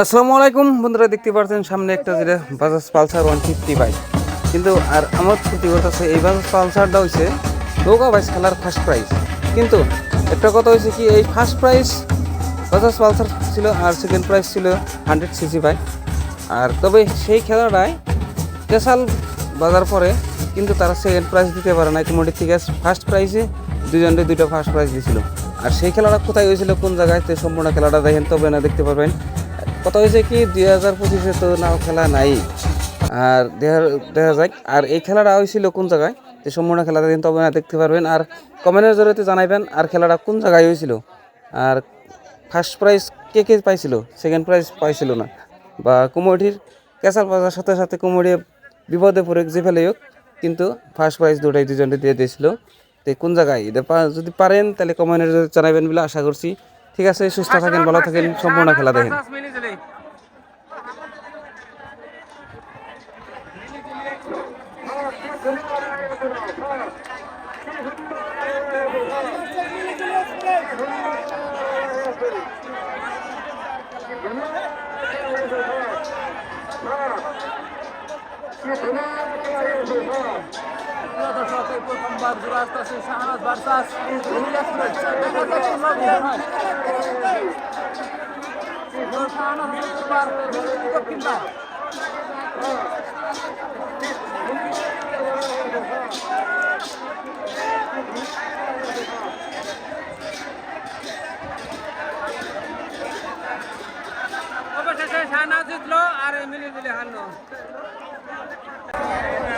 আসসালামু আলাইকুম। বন্ধুরা দেখতে পাচ্ছেন সামনে একটা যেটা Bajaj Pulsar one fifty bike কিন্তু আর আমার ক্ষতি করতেছে এই বাজাজ পালসারটা হচ্ছে নৌকা বাইস খেলার ফার্স্ট প্রাইজ কিন্তু একটা কথা হয়েছে কি, এই ফার্স্ট প্রাইজ বাজাজ পালসার ছিল আর সেকেন্ড প্রাইজ ছিল হান্ড্রেড সিসি বাইক আর তবে সেই খেলাটায় স্পেশাল বাজার পরে কিন্তু তারা সেকেন্ড প্রাইজ দিতে পারে না ইতিমধ্যে থেকে ফার্স্ট প্রাইজে দুজনকে দুইটা ফার্স্ট প্রাইজ দিয়েছিল আর সেই খেলাটা কোথায় হয়েছিল, কোন জায়গায় সম্পূর্ণ খেলাটা দেখেন, তবে না দেখতে পারবেন। কথা হয়েছে কি, দুই হাজার পঁচিশে তো নাও খেলা নাই। আর দেখা দেখা যায় আর এই খেলাটা হয়েছিল কোন জায়গায়? যে সম্পূর্ণ খেলাটা কিন্তু না দেখতে পারবেন। আর কমেন্টের জরিয়ে জানাইবেন, আর খেলাটা কোন জায়গায় হয়েছিল আর ফার্স্ট প্রাইজ কে কে পাইছিল? সেকেন্ড প্রাইজ পাইছিল না। বা কুমোটির ক্যাসাল বাজার সাথে সাথে কুমোড়ি বিপদে পড়ে যে ফেলে হোক, কিন্তু ফার্স্ট প্রাইজ দুটাই দুজনকে দিয়ে দিয়েছিল। তো কোন জায়গায়? যদি পারেন, তাহলে কমেন্টের জানাবেন বলে আশা করছি। ঠিক আছে সুস্থ থাকেন ভালো থাকেন সম্পূর্ণ খেলা দেখেন। দর্শক এই প্রথমবার ঘুরে আসতেছে শাহনাজ ভার্সাস অবশেষে শাহনাজ জিতলো আর মিলি মিলি হারলো।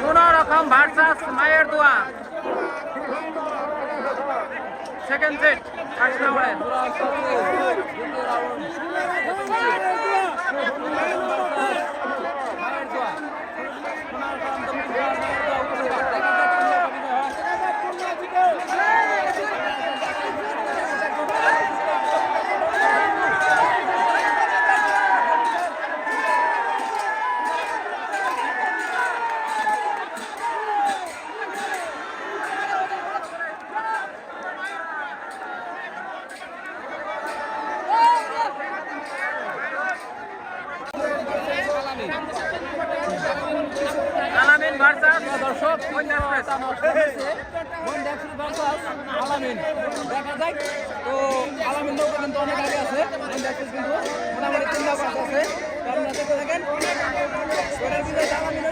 কোন রকম ভার্সাস মায়ের দোয়া। Second set first Alamin versus দর্শক আলামিন দেখা যায় তো আলামিন নৌকা কিন্তু অনেক আগে আছে কিন্তু মোটামুটি তিন নাম্বার আছে। আপনারা দেখতে থাকেন। এটার ভিতরে আলামিন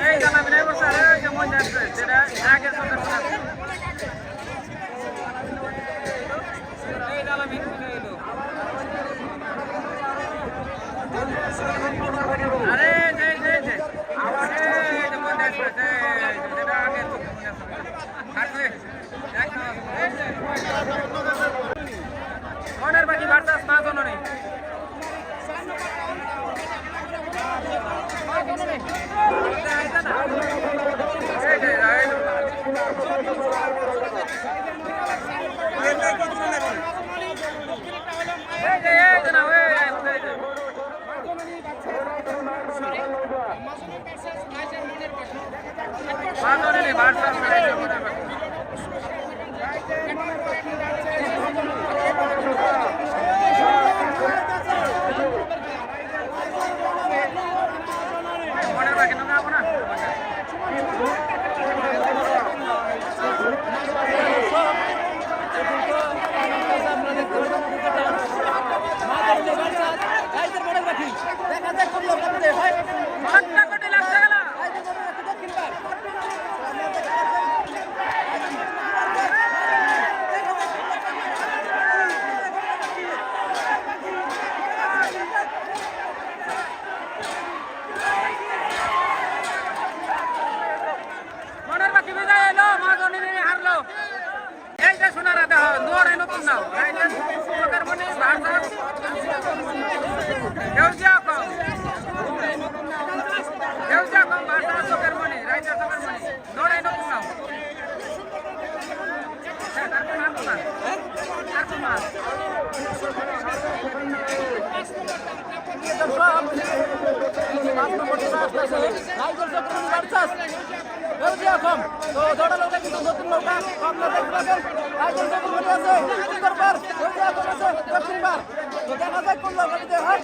দৌড়া নৌকা কিন্তু হয়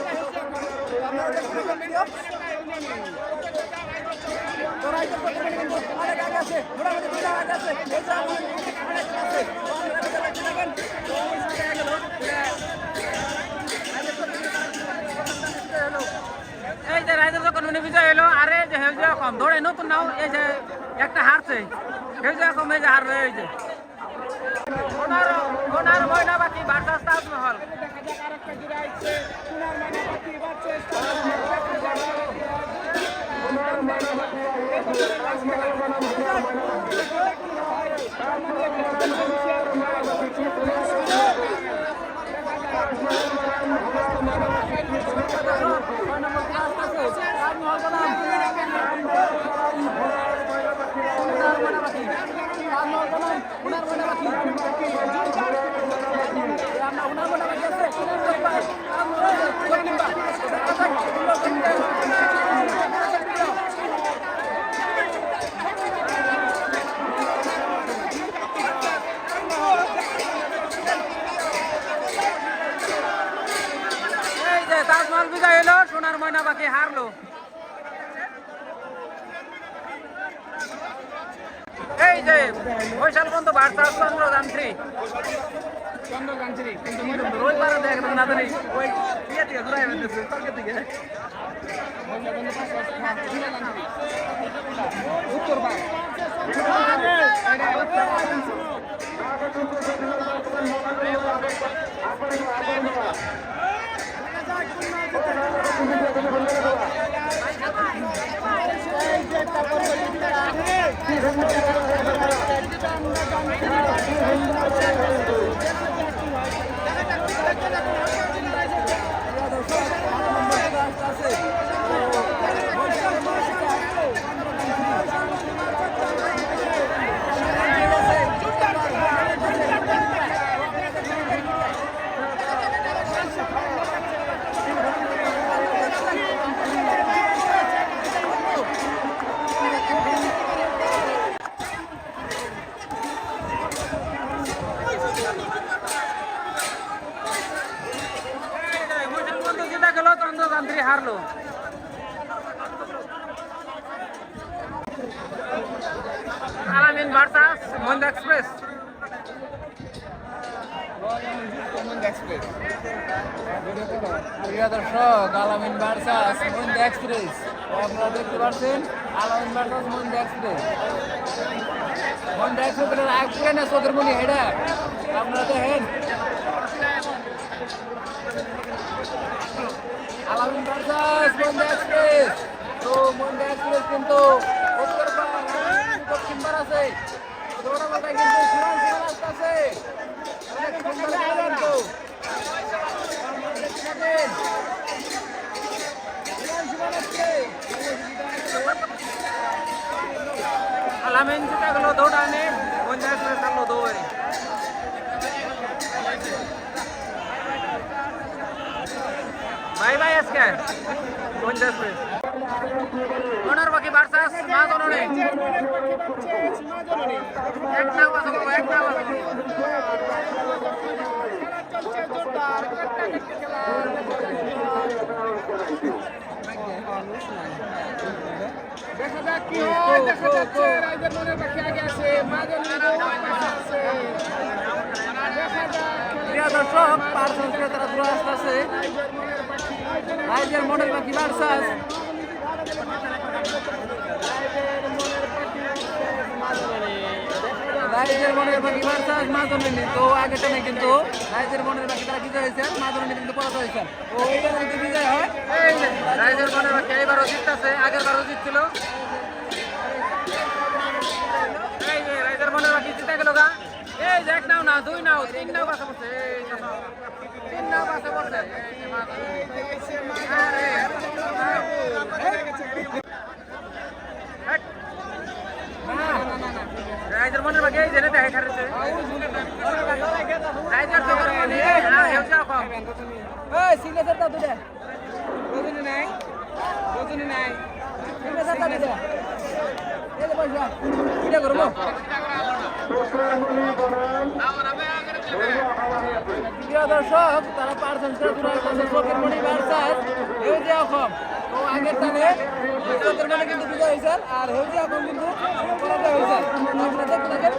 এই যে রাইজার যখন উনি বিজয় এলো আরে যে হেউজিয়া কম ধরে নতুন নাও, এই যে একটা হারছে। হেউজিয়া কম এই যে হারবে, এই যে। ওনার ওনার ময়না বাকি ভার্সাস তাজমহল। এই চন্দ্রযান্ত্রী আলামিন ভার্সাস মহিন্দা এক্সপ্রেস প্রিয় দর্শক আলামিন ভার্সাস মহিন্দা এক্সপ্রেস আপনারা দেখতে পাচ্ছেন আলামিন ভার্সাস মহিন্দা এক্সপ্রেস মহিন্দা এক্সপ্রেসের আগ পুরে না চোখের মনি হেডা আপনারা দেখেন আলামিন ভার্সাস তো মহিন্দা এক্সপ্রেস কিন্তু উত্তর দক্ষিণ দৌড়ানোটা কিন্তু সমান অনেক সুন্দর খেলা কিন্তু। আলামিন গেল দৌড়ানে মহিন্দা এক্সপ্রেস বাই বাই আজকে মহিন্দা এক্সপ্রেস ওনার বাকি ভার্সাস মা জননী। এক নাও আছে বাবা এক নাও আছে দেখা যাক কি হয় দেখা যাচ্ছে রাইজের মনের পাখি আগে আছে দেখা যাক। দর্শক পার্সেল ক্রেতারা দূরে আসতেছে। রাইজের মডেল বাকি ভার্সাস। রাইজের মনের বাকি ভার্সাস মাজনী তো আগে টানে কিন্তু রাইজের মনের বাকি তারা বিজয় হয়েছে মাজনী কিন্তু পরাজয় হয়েছে। ও এইটা কিন্তু বিজয় হয়। রাইজের মনের বাকি, এইবারও জিততেছে আগের বারও জিতছিল এই যে রাইজের মনের বাকি জিতে গেল গা এই যে এক নাও না দুই নাও তিন নাও পাশে পড়ছে। তিন নাও পাশে পড়ছে। বাকি এই রাইজের মনে হেউজা কম। এই সিগনেচার দাও দুটা রজনী নাই রজনী নাই। সিগনেচার দাও দুটা এই পয়সা এটা করব? প্রিয় দর্শক, তারা পার্সেন্টেজ চোখের মণি ভার্সাস হেউজি অসম। তো আগের টানে চোখের মণি কিন্তু বিজয় হয়েছে, আর হেউজি অসম কিন্তু পরাজয় হয়েছে। আপনারা দেখতে থাকেন।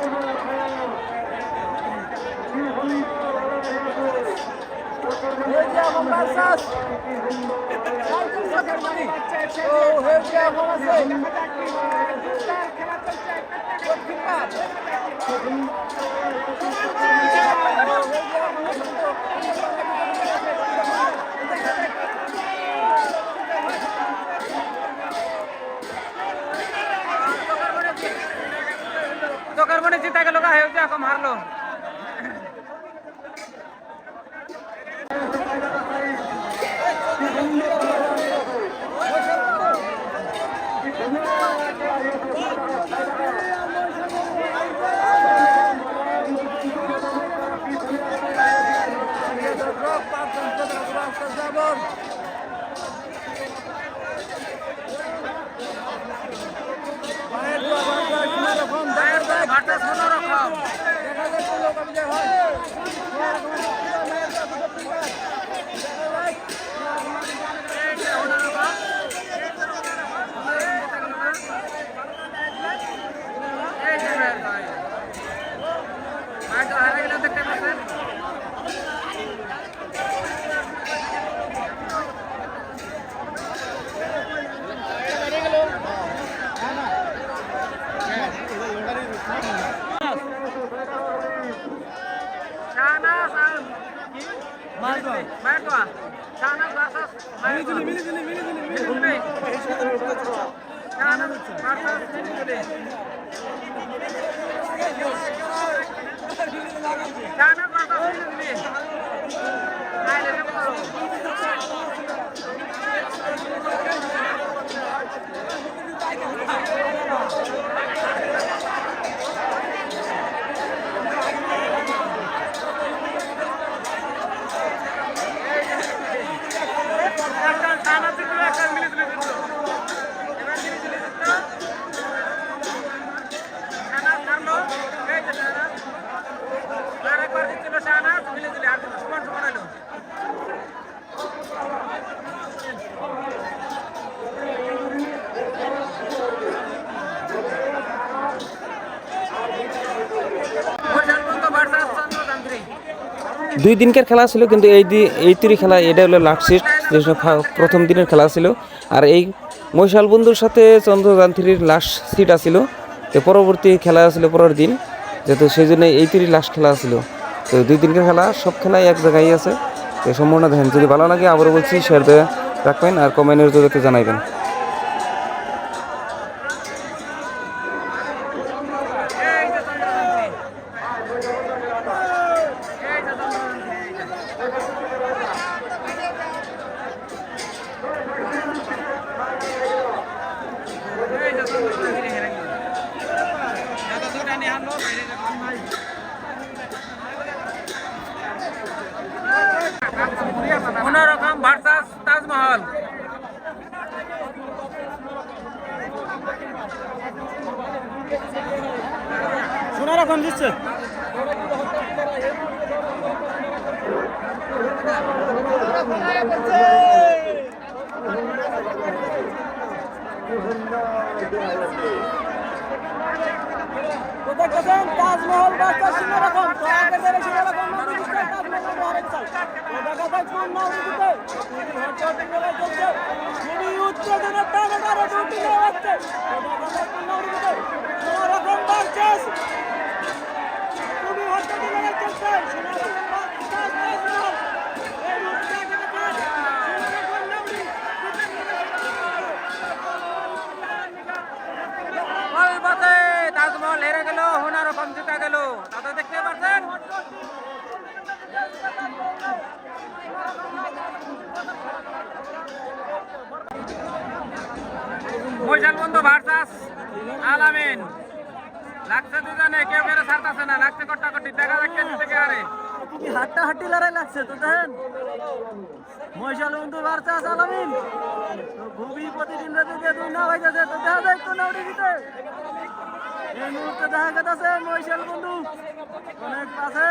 হেউজি অসম ভার্সাস চোখের মণি। তো হেউজি অসম আছে। দক্ষিণ পাট মনে জিতা গেল হেউজে এখন হারলো দুই দিনকার খেলা ছিল, কিন্তু এই এই তিরি খেলা এটা হলো লাস্ট সিট যে প্রথম দিনের খেলা ছিল। আর এই মৈশাল বন্ধুর সাথে চন্দ্রযান্ত্রীর লাস্ট সিট আছিল। তো পরবর্তী খেলা ছিল পরের দিন, যেহেতু সেই জন্য এই তিরি লাস্ট খেলা ছিল। তো দুই দিনকার খেলা, সব খেলাই এক জায়গায় আছে। তো সম্পূর্ণ দেখেন, যদি ভালো লাগে আবারও বলছি শেয়ার দিয়ে রাখবেন আর কমেন্টের জগতে জানাইবেন এই যে চন্দ্রযান্ত্রী এই যে চন্দ্রযান্ত্রী এই যে চন্দ্রযান্ত্রী হেরে গেল এত দুটা অন্যরকম ভার্সাস তাজমহল। সোনারা কম দিচ্ছে। তাজমহল বাচ্চা শূন্য রকম। তো আগের দিনে শূন্য রকম না বুঝতে তাজমহল ধরে চাই তো দেখা যায় কোন নাও দিতে হচ্ছে টিঙ্গলা চলছে খুবই উত্তেজনা টানে টানে দুটি নিয়ে যাচ্ছে তো দেখা যায় কোন নাও দিতে শূন্য রকম বাচ্চাস খুবই হচ্ছে টিঙ্গলা চলছে শূন্য রকম বাচ্চাস তাজমহল এই মুহূর্তে দেখা যায় শূন্য রকম নাউরি অলবতে তাজমহল হেরে গেল হোনার গেল। দাদা দেখতে পাচ্ছেন মৈশাল বন্ধু ভার্সাস আলামিন। লাগছে দুজনে, কেউ কেউ ছাড়তাছে না, লাগছে কট্টাকটি দেখা যাচ্ছে থেকে আরে খুবই হাট্টাহাট্টি লড়াই লাগছে তো, দেখেন। মহিষাল বন্ধু বার্তা আলামিন। খুবই প্রতিদিন রাতে দুই না হইতেছে তো দেখা যায় তো দিতে এই মুহূর্তে দেখা গেছে মহিষাল বন্ধু। অনেক পাশে।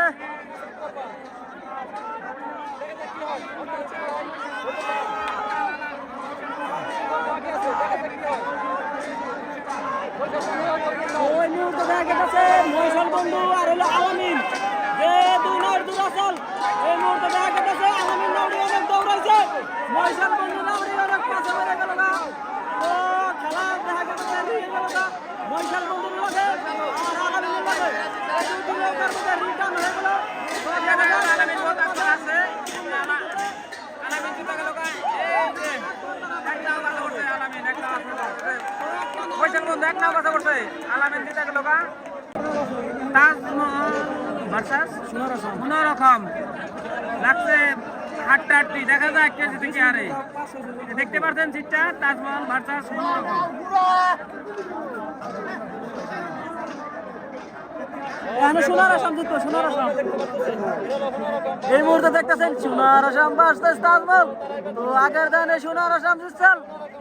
ওই মুহূর্তে দেখা গেছে মহিষাল বন্ধু আর হলো আলামিন। যে দুই নয় দুরাচল এই মুহূর্তে দেখা গেছে আলামিন নাউরি অনেক দৌড়াইছে। মহিষাল বন্ধু অনেক পাশে বেড়ে গেল না তো খেলা দেখা গেছে নিয়ে গেল না মহিষাল বন্ধুর লাগে আর আলামিনের লাগে এই দুটি লোকের মধ্যে রিটার্ন হয়ে গেল তো দেখা গেছে আলামিন বহুত আগে আছে আলা- আলামিন জিতে গেল গা। এই যে, এক নাও কথা বলছে আলামিন, এক নাও কথা বলছে। পয়সার বন্ধু এক নাও কথা বলছে। গা। তাজমহল versus মনোরকম লাগছে আটটা আটটি দেখা যায় কে জিতে কে দেখতে পাচ্ছেন সিটটা? তাজমহল ভার্সাস মনোরকম এখানে সোনার আসাম এই মুহূর্তে দেখতেছেন সোনার আসাম বাসতেছ তাজমহল। তো আগের দিনে সোনার আসাম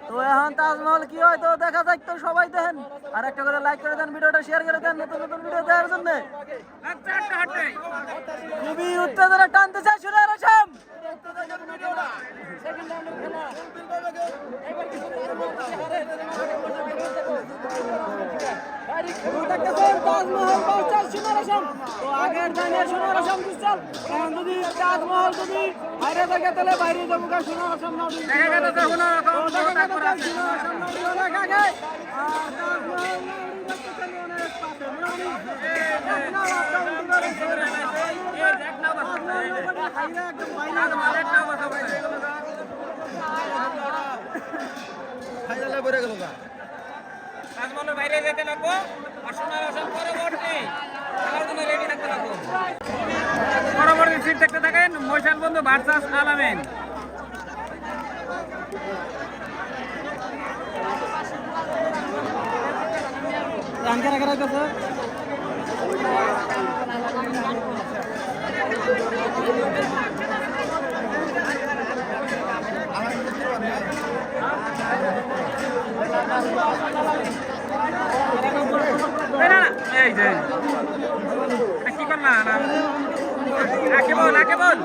তো এখন তাজমহল কি হয় তো দেখা যাক তো সবাই দেখেন। আর একটা করে লাইক করে দেন, ভিডিওটা শেয়ার করে দেন, নতুন নতুন ভিডিও দেওয়ার জন্য। খুবই উত্তেজনা টানতে চাই সোনার আসাম। তাজমহল তো আগের দিনের সোনার আসাম বুঝছেন? এখন যদি তাজমহল যদি বাইরে থেকে তাহলে বাইরে যাব গা সোনার আসাম না। তাজমহলের বাইরে যেতে লাগবো আর সোনার আসাম পরবর্তী। পরবর্তী সিট দেখতে থাকেন মৈশাল বন্ধু ভার্সাস আলামিন কারা কারা করছে? এই না না, এই যে না আকে বল আকে বল।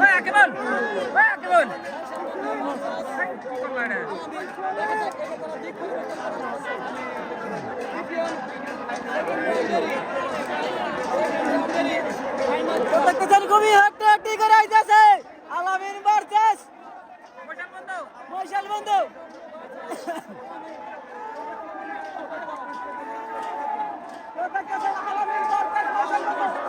ওই আকে বল। ওই আকে বল। কি করলা এটা তো দেখতেছেন খুবই হাঁটতে হাঁটতে করে আইতাছে। আলামিন ভার্সেস মৈশাল বন্ধু। মৈশাল বন্ধু। তো আলামিন Vamos.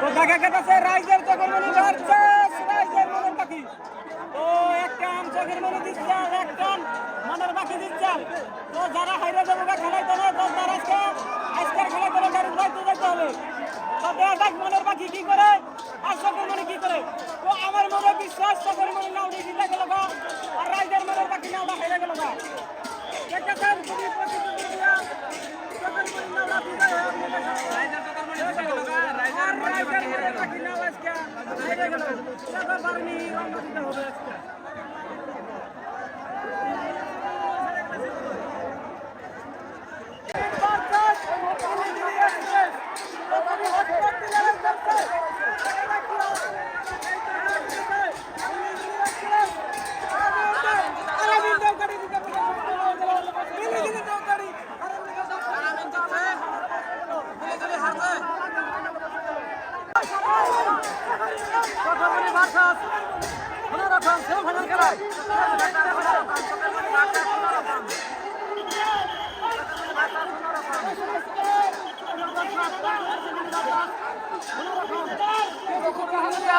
তো দেখা গেছে রাইজের চকরমণি ভার্সেস রাইজের মনের পাখি। তো একটা আম চকরমণি দিচ্ছে আর একটা মনের পাখি দিচ্ছে। তো যারা হাইরে যাব খেলাইতে না তো তারা আজকে, আজকের খেলাইতে না গাড়ি যাইতে যাইতে হবে। তো দেখা যাক মনের পাখি কি করে, আর চকরমণি কি করে? তো আমার মনে বিশ্বাস চকরমণি নাউডি জিতে গেল আর রাইজের মনের পাখি নাউডা হাইরে গেল গা। দেখেছেন? গেল।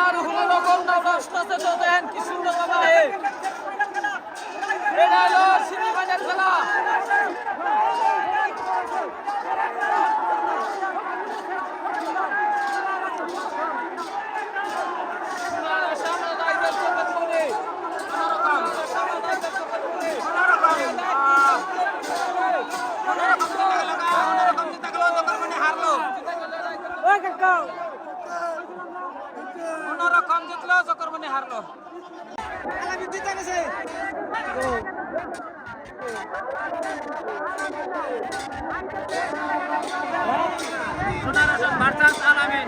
আর হলো রকম ভার্সাস আলামিন।